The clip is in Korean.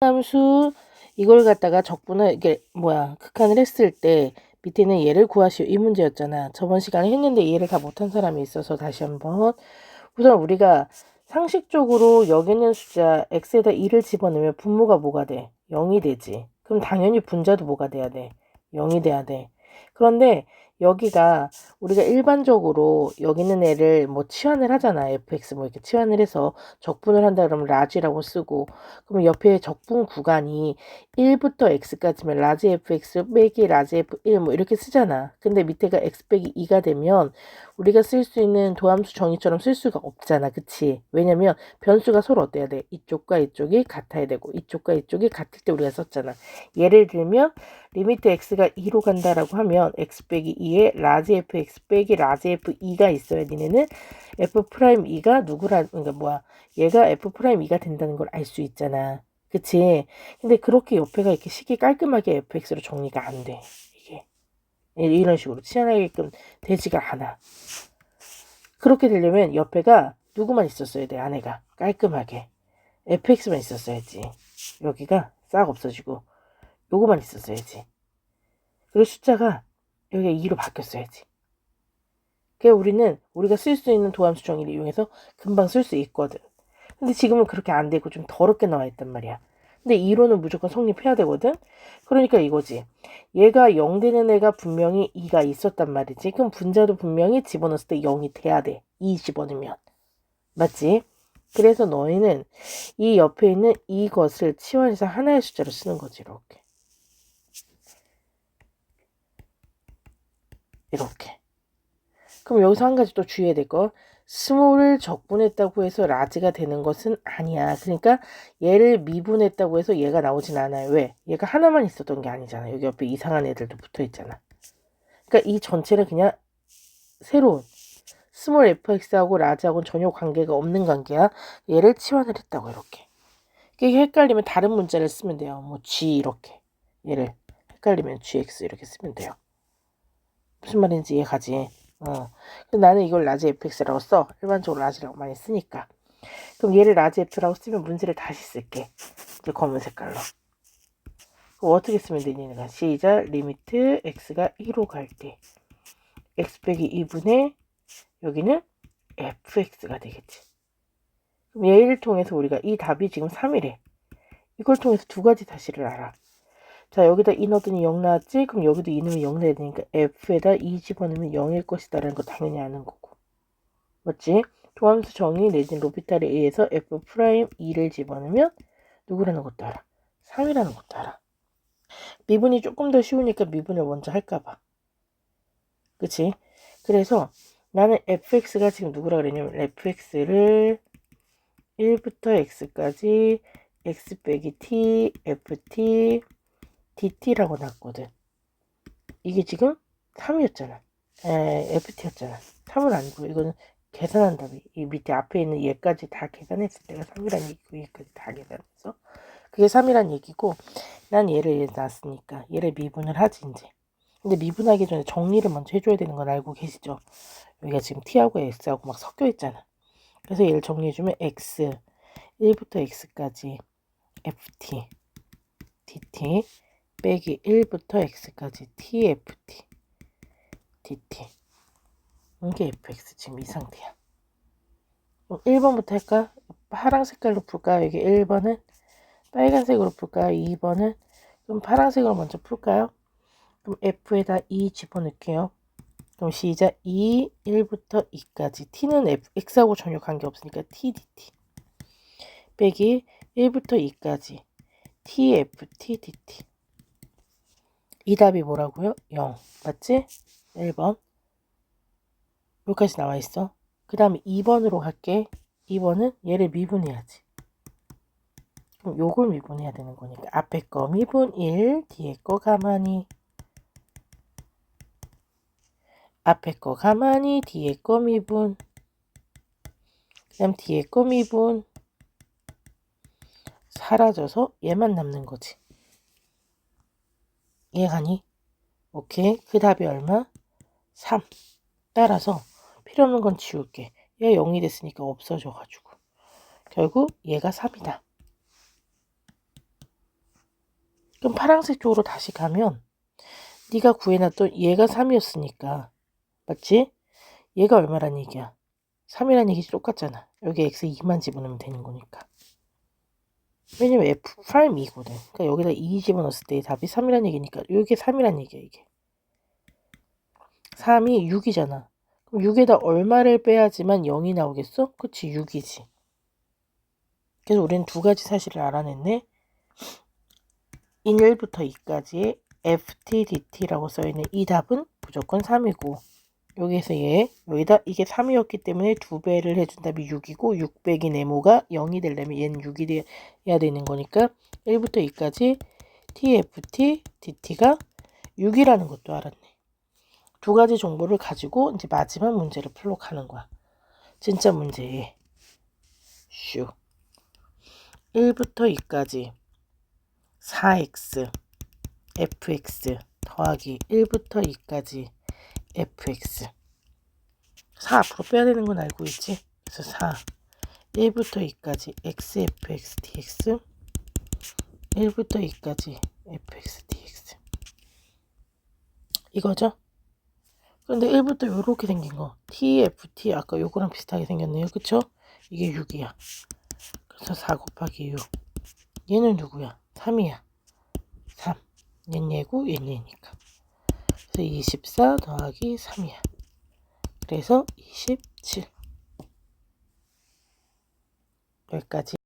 함수 이걸 갖다가 적분을 이게 뭐야 극한을 했을 때 밑에는 얘를 구하시오 이 문제였잖아. 저번 시간에 했는데 이해를 다 못한 사람이 있어서 다시 한번 우선 우리가 상식적으로 여기 있는 숫자 x에다 2를 집어넣으면 분모가 뭐가 돼? 0이 되지. 그럼 당연히 분자도 뭐가 돼야 돼? 0이 돼야 돼. 그런데 여기가 우리가 일반적으로 여기 있는 애를 뭐 치환을 하잖아. fx 뭐 이렇게 치환을 해서 적분을 한다 그러면 라지라고 쓰고 그럼 옆에 적분 구간이 1부터 x까지면 라지 fx 빼기 라지 f1 뭐 이렇게 쓰잖아. 근데 밑에가 x 빼기 2가 되면 우리가 쓸 수 있는 도함수 정의처럼 쓸 수가 없잖아. 그치? 왜냐면 변수가 서로 어때야 돼? 이쪽과 이쪽이 같아야 되고 이쪽과 이쪽이 같을 때 우리가 썼잖아. 예를 들면 리미트 x가 2로 간다라고 하면 x 빼기 2에 라지 fx 빼기 라지 f2가 있어야 니네는 f 프라임 2가 누구라 그러니까 뭐야 얘가 f 프라임 2가 된다는 걸 알 수 있잖아. 그치? 근데 그렇게 옆에가 이렇게 식이 깔끔하게 fx로 정리가 안 돼. 이게 이런 식으로 치환하게끔 되지가 않아. 그렇게 되려면 옆에가 누구만 있었어야 돼 안에가 깔끔하게 fx만 있었어야지. 여기가 싹 없어지고 요거만 있었어야지. 그리고 숫자가 여기가 2로 바뀌었어야지. 그래 우리는 우리가 쓸 수 있는 도함수 정의를 이용해서 금방 쓸 수 있거든. 근데 지금은 그렇게 안 되고 좀 더럽게 나와 있단 말이야. 근데 2로는 무조건 성립해야 되거든. 그러니까 이거지. 얘가 0 되는 애가 분명히 2가 있었단 말이지. 그럼 분자도 분명히 집어넣었을 때 0이 돼야 돼. 2 집어넣으면. 맞지? 그래서 너희는 이 옆에 있는 이것을 치환해서 하나의 숫자로 쓰는 거지. 이렇게. 이렇게. 그럼 여기서 한 가지 또 주의해야 될 거. 스몰을 적분했다고 해서 라지가 되는 것은 아니야. 그러니까 얘를 미분했다고 해서 얘가 나오진 않아요. 왜? 얘가 하나만 있었던 게 아니잖아. 여기 옆에 이상한 애들도 붙어 있잖아. 그러니까 이 전체는 그냥 새로운 스몰 fx하고 라지하고는 전혀 관계가 없는 관계야. 얘를 치환을 했다고 이렇게. 이게 헷갈리면 다른 문자를 쓰면 돼요. 뭐 g 이렇게. 얘를 헷갈리면 gx 이렇게 쓰면 돼요. 무슨 말인지 이해가지? 어. 나는 이걸 라지 fx라고 써. 일반적으로 라지라고 많이 쓰니까. 그럼 얘를 라지 f라고 쓰면 문제를 다시 쓸게. 이제 검은 색깔로. 그럼 어떻게 쓰면? 내가 시작. 리미트 x가 1로 갈 때. x 빼기 2분의 여기는 fx가 되겠지. 그럼 얘를 통해서 우리가 이 답이 지금 3이래. 이걸 통해서 두 가지 사실을 알아. 자 여기다 2 넣었더니 0 나왔지? 그럼 여기도 2 넣으면 0 내야 되니까 f에다 2 집어넣으면 0일 것이다 라는 거 당연히 아는 거고 맞지? 도함수 정의 내진 로피탈에 의해서 f 프라임 2를 집어넣으면 누구라는 것도 알아 3이라는 것도 알아 미분이 조금 더 쉬우니까 미분을 먼저 할까봐 그치? 그래서 나는 fx가 지금 누구라 그랬냐면 fx를 1부터 x까지 x 빼기 t, ft, DT라고 났거든. 이게 지금 3이었잖아. 에, FT였잖아. 3은 아니고 이거는 계산한 답이 이 밑에 앞에 있는 얘까지 다 계산했을 때가 3이란 얘기고 얘까지 다 계산해서 그게 3이란 얘기고 난 얘를 놨으니까 얘를 미분을 하지 이제. 근데 미분하기 전에 정리를 먼저 해줘야 되는 건 알고 계시죠? 여기가 지금 t하고 x하고 막 섞여 있잖아. 그래서 얘를 정리해주면 x 1부터 x까지 ft dt 빼기 1부터 x까지 tft. Dt 이게 fx 지금 이 상태야. 1번부터 할까? 파랑 색깔로 풀까요? 여기 1번은 빨간색으로 풀까요? 2번은 그럼 파란색으로 먼저 풀까요? 그럼 f에다 2 집어넣을게요. 그럼 시작. 2, 1부터 2까지. T는 f, x하고 전혀 관계없으니까 tdt 빼기 1부터 2까지. Tft dt 이 답이 뭐라고요? 0. 맞지? 1번. 여기까지 나와 있어. 그 다음에 2번으로 갈게. 2번은 얘를 미분해야지. 그럼 요걸 미분해야 되는 거니까 앞에 거 미분 1, 뒤에 거 가만히 앞에 거 가만히 뒤에 거 미분 그 다음 뒤에 거 미분 사라져서 얘만 남는 거지. 이해가니? 오케이. 그 답이 얼마? 3. 따라서 필요 없는 건 지울게. 얘 0이 됐으니까 없어져가지고. 결국 얘가 3이다. 그럼 파란색 쪽으로 다시 가면 네가 구해놨던 얘가 3이었으니까 맞지? 얘가 얼마란 얘기야? 3이란 얘기 똑같잖아. 여기 x 2만 집어넣으면 되는 거니까. 왜냐면 f 프라임 2거든. 그러니까 여기다 2 집어넣었을 때 답이 3이란 얘기니까 이게 3이란 얘기야 이게. 3이 6이잖아. 그럼 6에다 얼마를 빼야지만 0이 나오겠어? 그치 6이지. 그래서 우리는 두 가지 사실을 알아냈네. 인 1부터 2까지의 ftdt라고 써있는 이 답은 무조건 3이고 여기에서 얘 여기다 이게 3이었기 때문에 두 배를 해준 답이 6이고 6 빼기 네모가 0이 되려면 얘는 6이 돼야 되는 거니까 1부터 2까지 tft dt가 6이라는 것도 알았네. 두 가지 정보를 가지고 이제 마지막 문제를 풀록하는 거야. 진짜 문제에 슈 1부터 2까지 4x fx 더하기 1부터 2까지 fx 4 앞으로 빼야 되는 건 알고 있지? 그래서 4 1부터 2까지 xfx dx 1부터 2까지 fx dx 이거죠? 근데 1부터 이렇게 생긴 거. Tft 아까 요거랑 비슷하게 생겼네요. 그쵸? 이게 6이야. 그래서 4 곱하기 6 얘는 누구야? 3이야. 3 얘는 얘고 얘는 얘니까 그래서 24 더하기 3이야. 그래서 27 여기까지